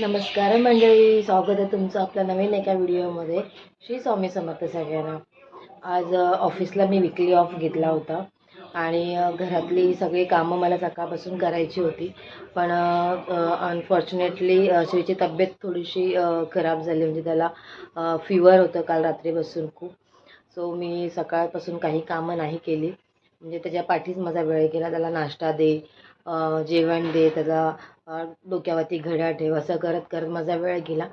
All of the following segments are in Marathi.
नमस्कार मंडळी स्वागत आहे तुमचं आपल्या नवीन एका व्हिडिओमध्ये. श्री स्वामी समर्थ सगळ्यांना. आज ऑफिसला मी विकली ऑफ घेतला होता. आणि घरातली सगळी कामं मला सकाळपासून करायची होती. पण अनफॉर्च्युनेटली श्रीची तब्येत थोडीशी खराब झाली. म्हणजे त्याला फिवर होतं काल रात्रीपासून खूप. सो मी सकाळपासून काही कामं नाही केली. म्हणजे त्याच्या पाठीच माझा वेळ गेला. त्याला नाश्ता दे जेवण दे त्याचा डोक्यावरती घड्या ठेव असं करत करत माझा वेळ गेला.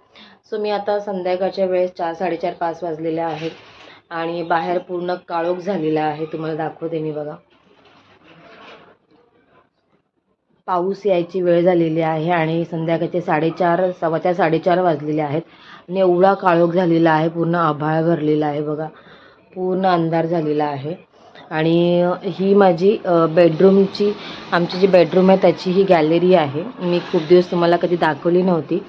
सो मी आता संध्याकाळच्या वेळेस चार साडेचार पाच वाजलेल्या आहेत. आणि बाहेर पूर्ण काळोख झालेला आहे तुम्हाला दाखवते मी बघा. पाऊस यायची वेळ झालेली आहे आणि संध्याकाळचे साडेचार सव्वाच्या साडेचार वाजलेले आहेत. आणि एवढा काळोख झालेला आहे पूर्ण आभाळ भरलेला आहे बघा. पूर्ण अंधार झालेला आहे. आणि ही माझी बेडरूमची आमची जी बेडरूम आहे त्याची ही गॅलरी आहे. मी खूप दिवस तुम्हाला कधी दाखवली नव्हती.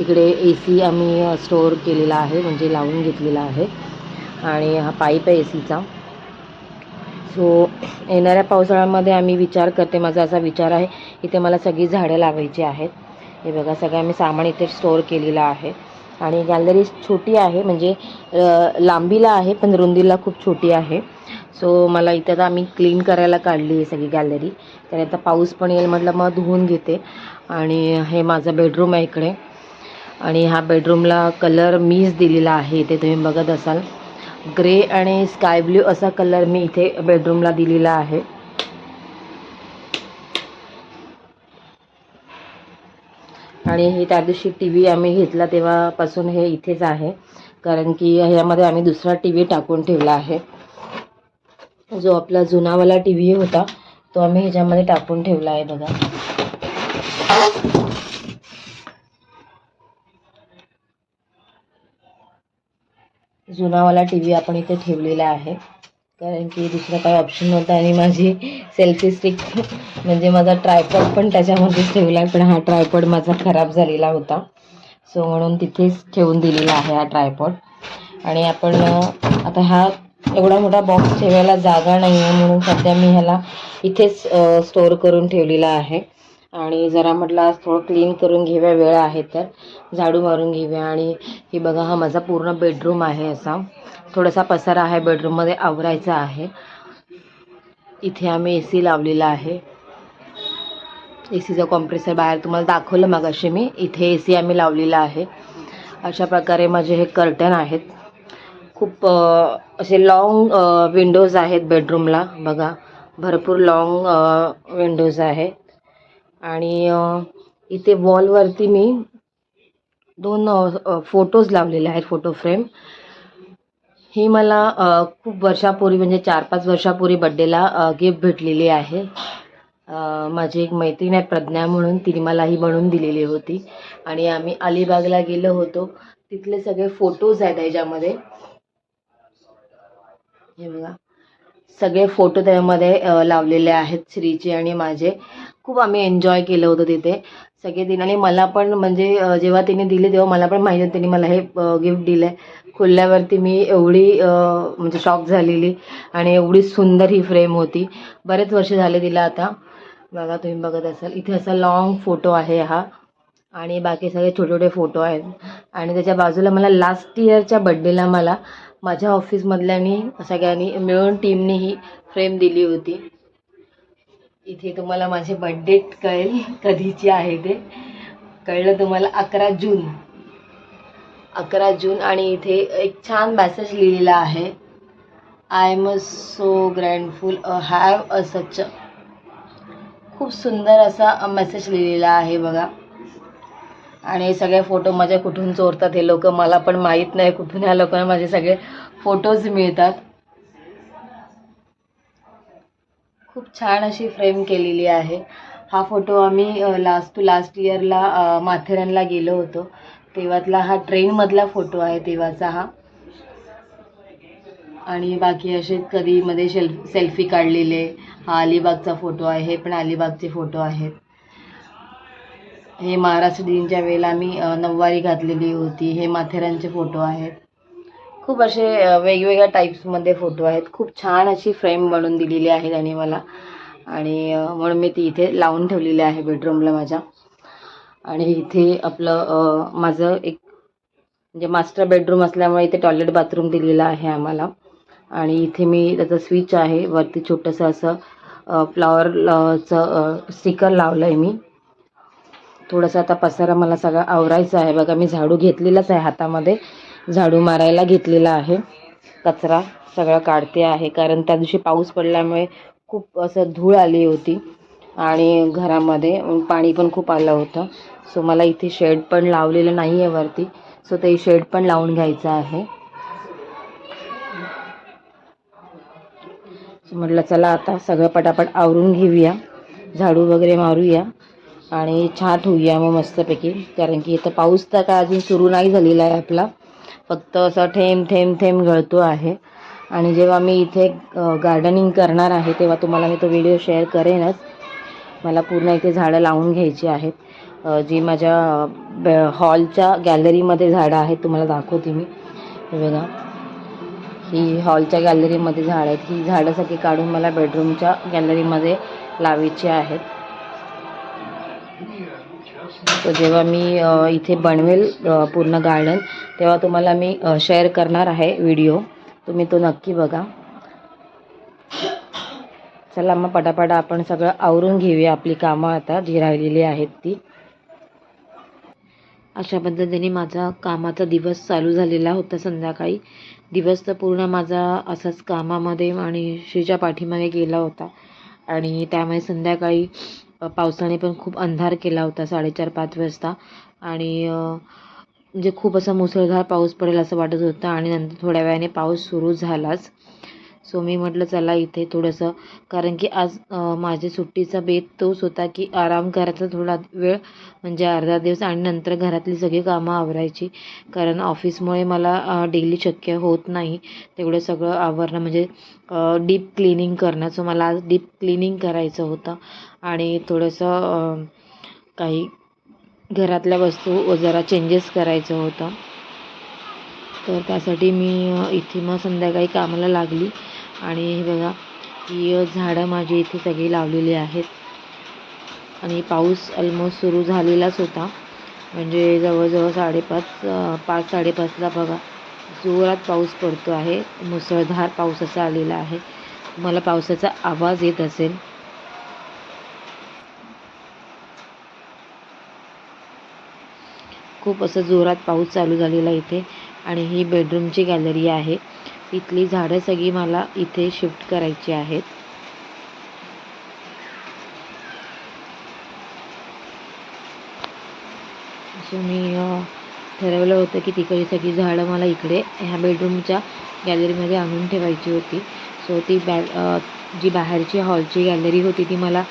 इकडे ए सी आम्ही स्टोअर केलेला आहे म्हणजे लावून घेतलेला आहे. आणि हा पाईप आहे ए सीचा सो येणाऱ्या पावसाळ्यामध्ये आम्ही विचार करते. माझा असा विचार आहे इथे मला सगळी झाडं लावायची आहेत. हे बघा सगळं आम्ही सामान इथे स्टोअर केलेलं आहे. आणि गॅलरी छोटी आहे म्हणजे लांबीला आहे पण रुंदीला खूप छोटी आहे. सो मला इथे आता आम्ही क्लीन करायला काढली आहे सगळी गॅलरी तर आता पाऊस पण येईल म्हटलं मग धुवून घेते. आणि हे माझं बेडरूम आहे इकडे. आणि ह्या बेडरूमला कलर मीच दिलेला आहे. इथे तुम्ही बघत असाल. ग्रे आणि स्काय ब्ल्यू असा कलर मी इथे बेडरूमला दिलेला आहे. आणि हे त्या दिवशी टी व्ही आम्ही घेतला तेव्हापासून हे इथेच आहे. कारण की ह्यामध्ये आम्ही दुसरा टी व्ही टाकून ठेवला आहे. जो आपला जुनावाला टी व्ही होता तो आम्ही ह्याच्यामध्ये टाकून ठेवला आहे बघा. जुनावाला टी व्ही आपण इथे ठेवलेला आहे. कारण की दुसरं काही ऑप्शन नव्हतं आणि माझी सेल्फी स्टिक म्हणजे माझा ट्रायपॉड पण त्याच्यामध्येच ठेवला आहे पण हा ट्रायपॉड माझा खराब झालेला होता. सो म्हणून तिथेच ठेवून दिलेला आहे हा ट्रायपॉड आणि आपण आता हा एवढा मोठा बॉक्स ठेवायला जागा नाही आहे म्हणून सध्या मी ह्याला इथेच स्टोअर करून ठेवलेला आहे. आणि जरा म्हटलं आज थोडं क्लीन करून घेऊया वेळ आहे तर. झाडू मारून घेऊया. आणि हे बघा हा माझा पूर्ण बेडरूम आहे असा. थोडासा पसारा आहे बेडरूममध्ये आवरायचा आहे. इथे आम्ही ए सी लावलेला आहे. ए सीचा कॉम्प्रेसर बाहेर. तुम्हाला दाखवलं मगाशी मी. इथे ए सी आम्ही लावलेला आहे. अशा प्रकारे माझे हे कर्टन आहेत. खूप असे लाँग विंडोज आहेत बेडरूमला बघा भरपूर लाँग विंडोज आहेत आणि इथे वॉलवरती मी दोन फोटोज लावलेले आहेत फोटो फ्रेम ही मला खूप वर्षापूर्वी म्हणजे चार पाच वर्षापूर्वी बड्डेला गिफ्ट भेटलेली आहे. माझी एक मैत्रीण आहे प्रज्ञा म्हणून तिने मला ही बनवून दिलेली होती. आणि आम्ही अलिबागला गेलो होतो. तिथले सगळे फोटोज आहेत ह्याच्यामध्ये हे बघा. सगळे फोटो त्यामध्ये लावलेले आहेत श्रीचे आणि माझे. खूप आम्ही एन्जॉय केलं होतं तिथे. सगळे दिन. आणि मला पण म्हणजे जेव्हा तिने दिले तेव्हा मला पण माहिती होतं. तिने मला हे गिफ्ट दिलं आहे खुलल्यावरती मी एवढी म्हणजे शॉक झालेली आणि एवढी सुंदर ही फ्रेम होती. बरेच वर्ष झाले तिला आता. बघा तुम्ही बघत असाल. इथे असा लॉंग फोटो आहे हा. आणि बाकी सगळे छोटे छोटे फोटो आहेत. आणि त्याच्या बाजूला मला लास्ट इयरच्या बड्डेला मला माझ्या ऑफिसमधल्यानी सगळ्यांनी मिळून टीमने ही फ्रेम दिली होती. इथे तुम्हाला माझे बड्डे कळेल. कधीची आहे ते. कळलं तुम्हाला? अकरा जून. अकरा जून आणि इथे एक छान मॅसेज लिहिलेला आहे. I am so grateful a have a such खूप सुंदर असा मेसेज लिहिलेला आहे बघा. आणि सगळे फोटो माझे कुठून चोरतात हे लोक मला पण माहीत नाही कुठून ह्या लोकांना माझे सगळे फोटोज मिळतात. खूप छान अशी फ्रेम केलेली आहे. हा फोटो आम्ही लास्ट टू लास्ट इयरला माथेरानला गेलो होतो. तेव्हातला हा ट्रेनमधला फोटो आहे तेव्हाचा हा. आणि बाकी असे कधी मध्ये शेल्फ सेल्फी काढलेले. हा अलिबागचा फोटो आहे हे पण अलिबागचे फोटो आहेत. हे महाराष्ट्र दिनच्या वेळेला मी नऊवारी घातलेली होती. हे माथेरानचे फोटो आहेत. खूप असे वेगवेगळ्या टाईप्समध्ये फोटो आहेत. खूप छान अशी फ्रेम बनवून दिलेली आहे त्याने मला. आणि म्हणून मी ती इथे लावून ठेवलेली आहे बेडरूमला माझ्या. आणि इथे आपलं माझं एक म्हणजे मास्टर बेडरूम असल्यामुळे इथे टॉयलेट बाथरूम दिलेलं आहे आम्हाला. आणि इथे मी त्याचं स्विच आहे. वरती छोटंसं असं फ्लॉवरचं स्टिकर लावलं आहे मी. थोडासा आता पसारा मला सगळा आवरायचा आहे. बघा मी झाडू घेतलेलाच आहे हातामध्ये. झाडू मारायला घेतलेला आहे. कचरा सगळं काढते आहे. कारण त्या दिवशी पाऊस पडल्यामुळे खूप असं धूळ आली होती. आणि घरामध्ये पाणी पण खूप आलं होतं. सो मला इथे शेड पण लावलेलं नाही आहे वरती. सो ते शेड पण लावून घ्यायचं आहे. म्हटलं चला आता सगळं पटापट आवरून घेऊया. झाडू वगैरे मारूया. आणि छान ठेवूया मग मस्तपैकी. कारण की इथं पाऊस तर काय अजून सुरू नाही झालेला आहे आपला. फक्त असं थेंब थेंब थेंब गळतो आहे. आणि जेव्हा मी इथे गार्डनिंग करणार आहे तेव्हा तुम्हाला मी तो व्हिडिओ शेअर करेनच. मला पूर्ण इथे झाडं लावून घ्यायची आहेत. जी माझ्या ब- हॉलच्या गॅलरीमध्ये झाडं आहेत तुम्हाला दाखवते मी. हे बघा. ही हॉलच्या गॅलरीमध्ये झाडं आहेत. ही झाडं सगळी काढून मला बेडरूमच्या गॅलरीमध्ये लावायची आहेत. तर जेव्हा मी इथे बनवेल पूर्ण गार्डन तेव्हा तुम्हाला मी शेअर करणार आहे व्हिडिओ तुम्ही तो नक्की बघा. चला मग पटापट आपण सगळं आवरून घेऊया आपली कामं आता जी राहिलेली आहेत ती. अशा पद्धतीने माझा कामाचा दिवस चालू झालेला होता संध्याकाळी. दिवस तर पूर्ण माझा असाच कामामध्ये आणि श्रीच्या पाठीमागे गेला होता. आणि त्यामुळे संध्याकाळी पावसाने पण खूप अंधार केला होता साडेचार पाच वाजता. आणि म्हणजे खूप असा मुसळधार पाऊस पडेल असं वाटत होतं आणि नंतर थोड्या वेळाने पाऊस सुरू झालाच. सो मी म्हटलं चला इथे थोडंसं. कारण की आज माझ्या सुट्टीचा बेत तोच होता की आराम करायचा थोडा वेळ म्हणजे अर्धा दिवस आणि नंतर घरातली सगळी कामं आवरायची. कारण ऑफिसमुळे मला डेली शक्य होत नाही तेवढं सगळं आवरणं म्हणजे डीप क्लिनिंग करणं. सो मला आज डीप क्लिनिंग करायचं होतं. आणि थोडंसं काही घरातल्या वस्तू जरा चेंजेस करायचं होतं. तर त्यासाठी मी इथे मग संध्याकाळी कामाला लागली. आणि हे बघा ही झाडं माझी इथे सगळी लावलेली आहेत. आणि पाऊस ऑलमोस्ट सुरू झालेलाच होता. म्हणजे जवळजवळ साडेपाच पाच साडेपाचला बघा जोरात पाऊस पडतो आहे. मुसळधार पाऊस असा आलेला आहे. मला पावसाचा आवाज येत असेल. खूप असं जोरात पाऊस चालू झालेला इथे. आणि ही बेडरूमची गॅलरी आहे. इथली झाडं सगळी मला इथे शिफ्ट करायची आहेत. सो मी ठरवलं होतं की तिकडे सगळी झाडं मला इकडे ह्या बेडरूमच्या गॅलरीमध्ये आणून ठेवायची होती. सो ती बॅ जी बाहेरची हॉलची गॅलरी होती ती मला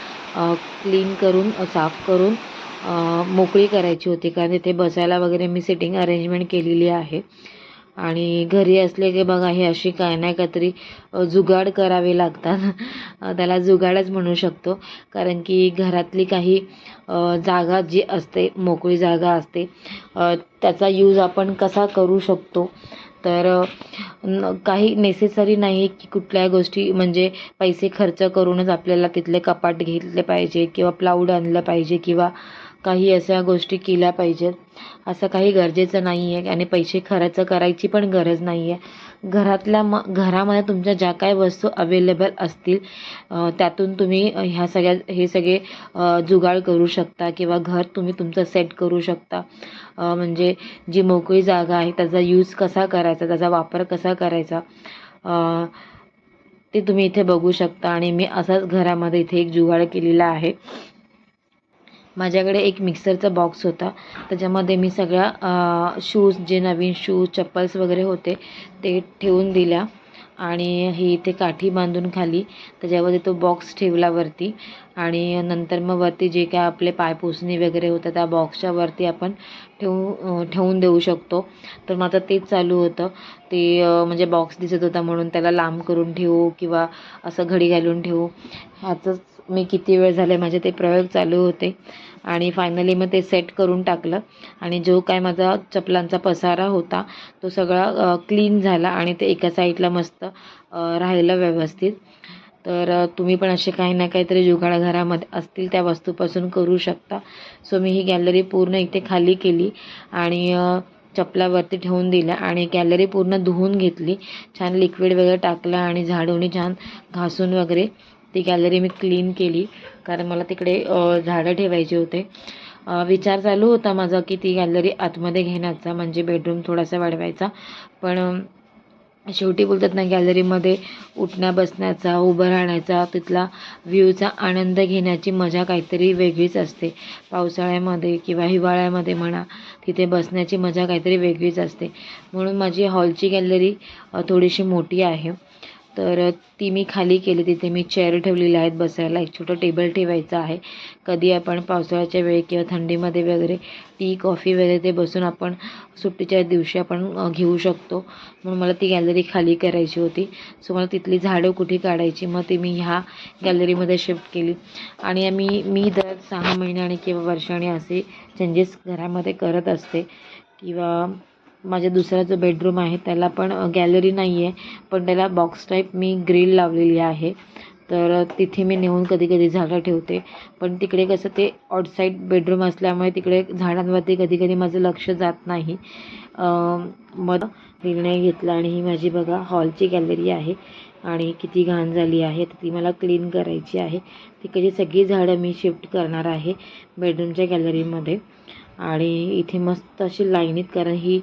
क्लीन करून साफ करून मोकळी करायची होती कारण तिथे बसायला वगैरे मी सिटिंग अरेंजमेंट केलेली आहे. आणि घरी असले की बघा हे अशी काय नाही काहीतरी जुगाड करावे लागतात. त्याला जुगाडच म्हणू शकतो. कारण की घरातली काही जागा जी असते मोकळी जागा असते त्याचा यूज आपण कसा करू शकतो? तर न काही नेसेसरी नाही की कुठल्या गोष्टी म्हणजे पैसे खर्च करूनच आपल्याला तिथले कपाट घेतले पाहिजे किंवा प्लाऊड आणलं पाहिजे किंवा काही अशा गोष्टी केल्या पाहिजेत. असं काही गरजेचं नाही आहे आणि पैसे खर्च करायची पण गरज नाही आहे घरातल्या म घरामध्ये तुमच्या ज्या काही वस्तू अवेलेबल असतील त्यातून तुम्ही ह्या सगळ्या हे सगळे जुगाड करू शकता किंवा घर तुम्ही तुमचं सेट करू शकता. म्हणजे जी मोकळी जागा आहे त्याचा यूज कसा करायचा त्याचा वापर कसा करायचा ते तुम्ही इथे बघू शकता. आणि मी असाच घरामध्ये इथे एक जुगाड केलेला आहे. माझ्याकडे एक मिक्सरचा बॉक्स होता. त्याच्यामध्ये मी सगळ्या शूज जे नवीन शूज चप्पल्स वगैरे होते ते ठेवून दिल्या. आणि ही इथे काठी बांधून खाली त्याच्यामध्ये तो बॉक्स ठेवला वरती. आणि नंतर मग वरती जे काय आपले पायपुसणी वगैरे होतं त्या बॉक्सच्या वरती आपण ठेवू ठेवून देऊ शकतो. तर मग आता तेच चालू होतं. ते म्हणजे बॉक्स दिसत होता म्हणून त्याला लांब करून ठेवू किंवा असं घडी घालून ठेवू. ह्याचंच मी किती वेळ झाले माझे ते प्रयोग चालू होते. आणि फायनली मग ते सेट करून टाकलं. आणि जो काय माझा चपलांचा पसारा होता तो सगळा क्लीन झाला आणि ते एका साईडला मस्त राहिलं व्यवस्थित. तर तुम्ही पण असे काही ना काहीतरी जुगाड घरामध्ये असतील त्या वस्तूपासून करू शकता. सो मी ही गॅलरी पूर्ण इथे खाली केली आणि चपलावरती ठेवून दिल्या आणि गॅलरी पूर्ण धुवून घेतली. छान लिक्विड वगैरे टाकलं आणि झाडूनी छान घासून वगैरे ती गॅलरी मी क्लीन केली. कारण मला तिकडे झाडं ठेवायचे होते. विचार चालू होता माझा की ती गॅलरी आतमध्ये घेण्याचा म्हणजे बेडरूम थोडासा वाढवायचा. पण शेवटी बोलतात ना गॅलरीमध्ये उठण्या बसण्याचा उभं राहण्याचा तिथला व्ह्यूचा आनंद घेण्याची मजा काहीतरी वेगळीच असते. पावसाळ्यामध्ये किंवा हिवाळ्यामध्ये म्हणा तिथे बसण्याची मजा काहीतरी वेगळीच असते. म्हणून माझी हॉलची गॅलरी थोडीशी मोठी आहे. तर ती मी खाली केली. तिथे मी चेअर ठेवलेल्या आहेत बसायला. एक छोटं टेबल ठेवायचं आहे. कधी आपण पावसाळ्याच्या वेळी किंवा थंडीमध्ये वगैरे टी कॉफी वगैरे ते बसून आपण सुट्टीच्या दिवशी आपण घेऊ शकतो. म्हणून मला ती गॅलरी खाली करायची होती. सो मला तिथली झाडं कुठे काढायची मग ती मी ह्या गॅलरीमध्ये शिफ्ट केली. आणि आम्ही मी दर सहा महिन्याने किंवा वर्षाने असे चेंजेस घरामध्ये करत असते. किंवा माझ्या दुसरा जो बेडरूम आहे त्याला पण गॅलरी नाही आहे पण त्याला बॉक्स टाईप मी ग्रिल लावलेली आहे. तर तिथे मी नेऊन कधी कधी झाडं ठेवते. पण तिकडे कसं ते आउटसाईड बेडरूम असल्यामुळे तिकडे झाडांवरती कधी कधी माझं लक्ष जात नाही. मग निर्णय घेतला आणि ही माझी बघा हॉलची गॅलरी आहे आणि किती घाण झाली आहे तर ती मला क्लीन करायची आहे. तिकडची सगळी झाडं मी शिफ्ट करणार आहे बेडरूमच्या गॅलरीमध्ये आणि इथे मस्त अशी लाईनीत कारण ही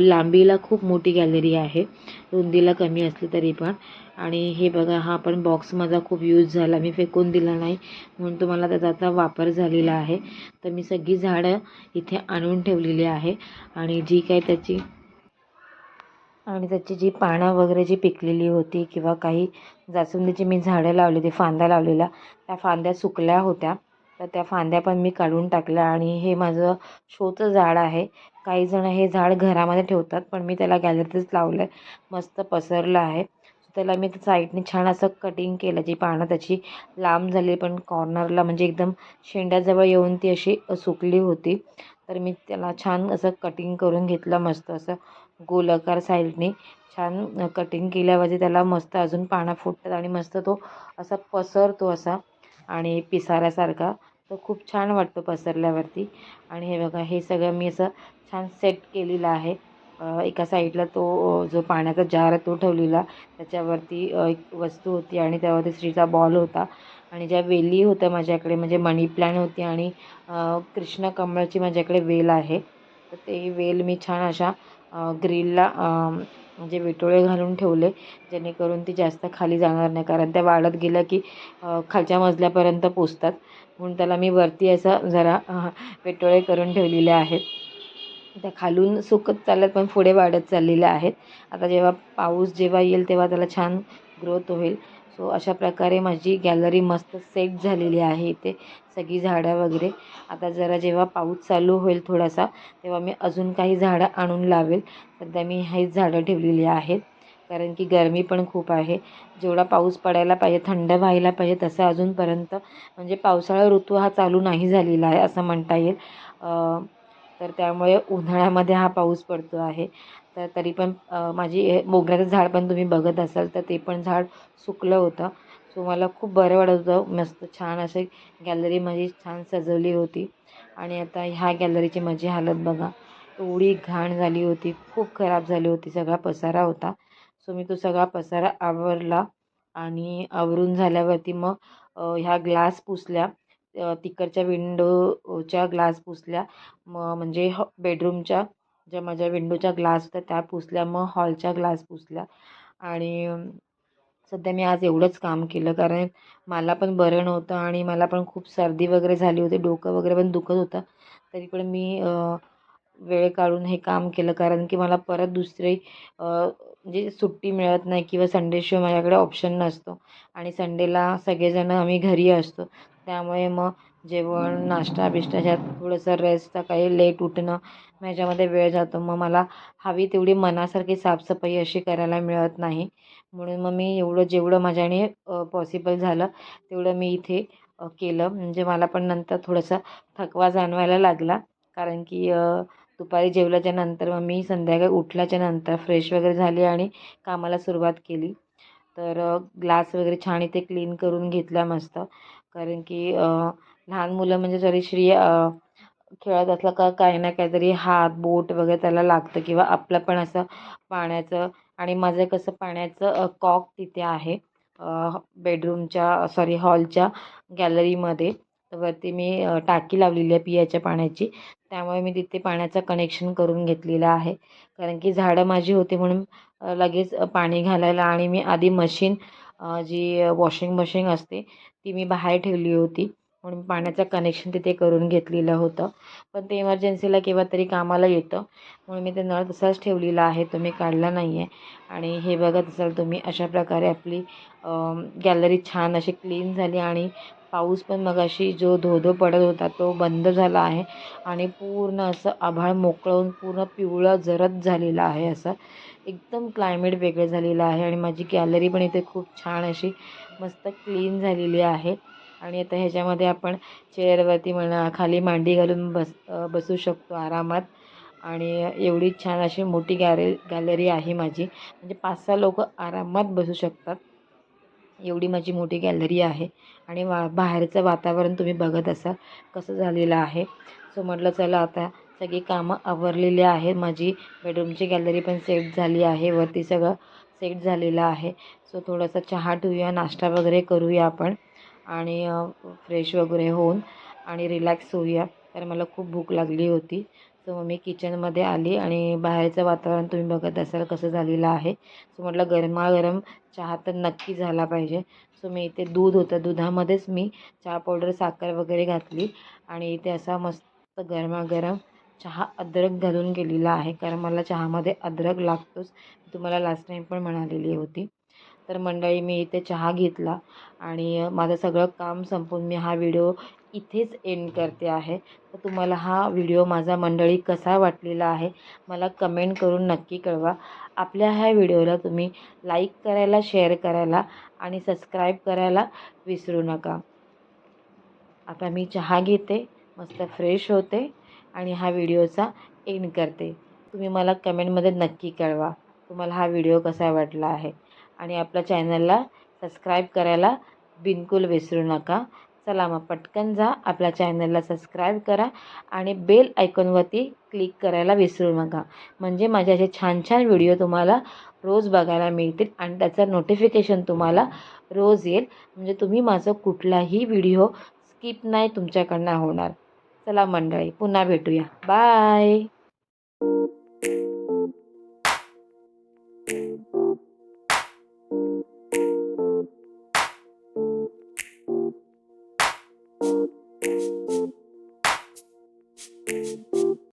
लांबीला खूप मोठी गॅलरी आहे. रुंदीला कमी असली तरी पण. आणि हे बघा हा पण बॉक्स माझा खूप यूज झाला. मी फेकून दिला नाही म्हणून तुम्हाला त्याचा आता वापर झालेला आहे. तर मी सगळी झाडं इथे आणून ठेवलेली आहे. आणि जी काय त्याची आणि त्याची जी पानं वगैरे जी पिकलेली होती किंवा काही जास्वंदीची मी झाडं लावली ती फांद्या लावलेल्या त्या फांद्या सुकल्या होत्या. तर त्या फांद्या पण मी काढून टाकल्या आणि हे माझं शोचं झाड आहे. काही जण हे झाड घरामध्ये ठेवतात पण मी त्याला गॅलरीतच लावलं आहे मस्त पसरलं आहे. त्याला मी साईडने छान असं कटिंग केलं जी पानं त्याची लांब झाली पण कॉर्नरला म्हणजे एकदम शेंड्याजवळ येऊन ती अशी सुकली होती. तर मी त्याला छान असं कटिंग करून घेतलं मस्त असं गोलाकार साईडने छान कटिंग केल्यावरती त्याला मस्त अजून पानं फुटतात आणि मस्त तो असा पसरतो असा आणि पिसाऱ्यासारखा. तर खूप छान वाटतो पसरल्यावरती. आणि हे बघा हे सगळं मी असं छान सेट केलेलं आहे. एका साईडला तो जो पाण्याचा जार आहे तो ठेवलेला. त्याच्यावरती एक वस्तू होती आणि त्यावरती स्त्रीचा बॉल होता. आणि ज्या वेली होत्या माझ्याकडे म्हणजे मनी प्लॅन होती आणि कृष्ण कमळाची माझ्याकडे वेल आहे. तर ते वेल मी छान अशा ग्रिलला म्हणजे विटोळे घालून ठेवले. जेणेकरून ती जास्त खाली जाणार नाही. कारण त्या वाढत गेल्या की खालच्या मजल्यापर्यंत पोचतात. म्हणून त्याला मी वरती असं जरा वेटोळे करून ठेवलेले आहेत. त्या खालून सुकत चालत पण पुढे वाढत चाललेल्या आहेत. आता जेव्हा पाऊस जेव्हा येईल तेव्हा त्याला छान ग्रोथ होईल. सो अशा प्रकारे माझी गॅलरी मस्त सेट झालेली आहे इथे सगळी झाडं वगैरे. आता जरा जेव्हा पाऊस चालू होईल थोडासा तेव्हा मी अजून काही झाडं आणून लावेल. सध्या मी हेच झाडं ठेवलेली आहेत. कारण की गरमी पण खूप आहे. जेवढा पाऊस पडायला पाहिजे थंड व्हायला पाहिजे तसं अजूनपर्यंत म्हणजे पावसाळा ऋतू हा चालू नाही झालेला आहे असं म्हणता येईल. तर त्यामुळे उन्हाळ्यामध्ये हा पाऊस पडतो आहे. तर तरी पण माझी मोगऱ्याचं झाड पण तुम्ही बघत असाल तर ते पण झाड सुकलं होतं. सो मला खूप बरं वाटत होतं. मस्त छान असे गॅलरी माझी छान सजवली होती. आणि आता ह्या गॅलरीची माझी हालत बघा. एवढी घाण झाली होती. खूप खराब झाली होती. सगळा पसारा होता. सो मी तो सगळा पसारा आवरला आणि आवरून झाल्यावरती मग ह्या ग्लास पुसल्या. तिकडच्या विंडोच्या ग्लास पुसल्या. मग म्हणजे हॉ बेडरूमच्या ज्या माझ्या विंडोच्या ग्लास होत्या त्या पुसल्या. मग हॉलच्या ग्लास पुसल्या. आणि सध्या मी आज एवढंच काम केलं. कारण मला पण बरं नव्हतं आणि मला पण खूप सर्दी वगैरे झाली होती. डोकं वगैरे पण दुखत होतं. तरी पण मी वेळ काढून हे काम केलं. कारण की मला परत दुसरी म्हणजे सुट्टी मिळत नाही किंवा संडेशिवाय माझ्याकडे ऑप्शन नसतो. आणि संडेला सगळेजण आम्ही घरी असतो. त्यामुळे मग जेवण नाश्ता बिष्टा ह्यात थोडंसं रेस्ट काही लेट उठणं मग ह्याच्यामध्ये वेळ जातो. मग मला हवी तेवढी मनासारखी साफसफाई अशी करायला मिळत नाही. म्हणून मग मी एवढं जेवढं माझ्याने पॉसिबल झालं तेवढं मी इथे केलं. म्हणजे मला पण नंतर थोडासा थकवा जाणवायला लागला. कारण की दुपारी जेवल्याच्या नंतर मग मी संध्याकाळी उठल्याच्या नंतर फ्रेश वगैरे झाली आणि कामाला सुरुवात केली. तर ग्लास वगैरे छान इथे क्लीन करून घेतला मस्त. कारण की लहान मुलं म्हणजे जरी श्री खेळत असलं का काही ना काहीतरी हात बोट वगैरे त्याला लागतं किंवा आपलं पण असं पाण्याचं आणि माझं कसं पाण्याचं कॉक तिथे आहे बेडरूमच्या सॉरी हॉलच्या गॅलरीमध्ये वरती मी टाकी लावलेली आहे पियाच्या पाण्याची. त्यामुळे मी तिथे पाण्याचं कनेक्शन करून घेतलेलं आहे. कारण की झाडं माझी होती म्हणून लगेच पाणी घालायला आणि मी आधी मशीन जी वॉशिंग मशीन असते ती मी बाहेर ठेवली होती. म्हणून पाण्याचं कनेक्शन तिथे करून घेतलेलं होतं. पण ते इमर्जन्सीला केव्हा तरी कामाला येतं. म्हणून मी ते नळ तसाच ठेवलेला आहे. तो मी काढला नाही आहे आणि हे बघत असाल तुम्ही अशा प्रकारे आपली गॅलरी छान अशी क्लीन झाली आणि पाऊस पण मगाशी जो धोधो पडत होता तो बंद झाला आहे आणि पूर्ण असं आभाळ मोकळं होऊन पूर्ण पिवळं जरद झालेलं आहे असं. एकदम क्लायमेट वेगळं झालेलं आहे आणि माझी गॅलरी पण इथे खूप छान अशी मस्त क्लीन झालेली आहे. आणि आता ह्याच्यामध्ये आपण चेअरवरती म्हणा खाली मांडी घालून बस बसू शकतो आरामात. आणि एवढी छान अशी मोठी गॅरे गॅलरी आहे माझी. म्हणजे पाच सहा लोक आरामात बसू शकतात. एवढी माझी मोठी गॅलरी आहे. आणि वा बाहेरचं वातावरण तुम्ही बघत असाल कसं झालेलं आहे. सो म्हटलं चला आता सगळी कामं आवरलेली आहेत. माझी बेडरूमची गॅलरी पण सेट झाली आहे. वरती सगळं सेट झालेलं आहे. सो थोडासा चहा ठेवूया नाश्ता वगैरे करूया आपण. आणि फ्रेश वगैरे होऊन आणि रिलॅक्स होऊया. तर मला खूप भूक लागली होती. सो मग मी किचनमध्ये आली आणि बाहेरचं वातावरण तुम्ही बघत असाल कसं झालेलं आहे. सो म्हटलं गरमागरम चहा तर नक्की झाला पाहिजे. सो मी इथे दूध होतं. दुधामध्येच मी चहा पावडर साखर वगैरे घातली आणि इथे असा मस्त गरमागरम चहा अद्रक घालून केलेला आहे. कारण मला चहामध्ये अद्रक लागतोच. तुम्हाला लास्ट टाईम पण म्हणालेली होती. तर मंडळी मी इथे चहा घेतला आणि माझं सगळं काम संपून मी हा व्हिडिओ इथेच एंड करते आहे. तर तुम्हाला हा व्हिडिओ माझा मंडळी कसा वाटलेला आहे मला कमेंट करून नक्की कळवा. आपल्या ह्या व्हिडिओला तुम्ही लाईक करायला शेअर करायला आणि सबस्क्राईब करायला विसरू नका. आता मी चहा घेते मस्त फ्रेश होते आणि हा व्हिडिओचा एंड करते. तुम्ही मला कमेंटमध्ये नक्की कळवा तुम्हाला हा व्हिडिओ कसा वाटला आहे. आणि आपल्या चॅनलला सबस्क्राईब करायला बिलकुल विसरू नका. चला मग पटकन जा. आपल्या चॅनलला सबस्क्राईब करा आणि बेल आयकॉनवरती क्लिक करायला विसरू नका. म्हणजे माझे असे छान छान व्हिडिओ तुम्हाला रोज बघायला मिळतील आणि त्याचं नोटिफिकेशन तुम्हाला रोज येईल. म्हणजे तुम्ही माझं कुठलाही व्हिडिओ स्किप नाही तुमच्याकडनं होणार. चला मंडळी पुन्हा भेटूया. बाय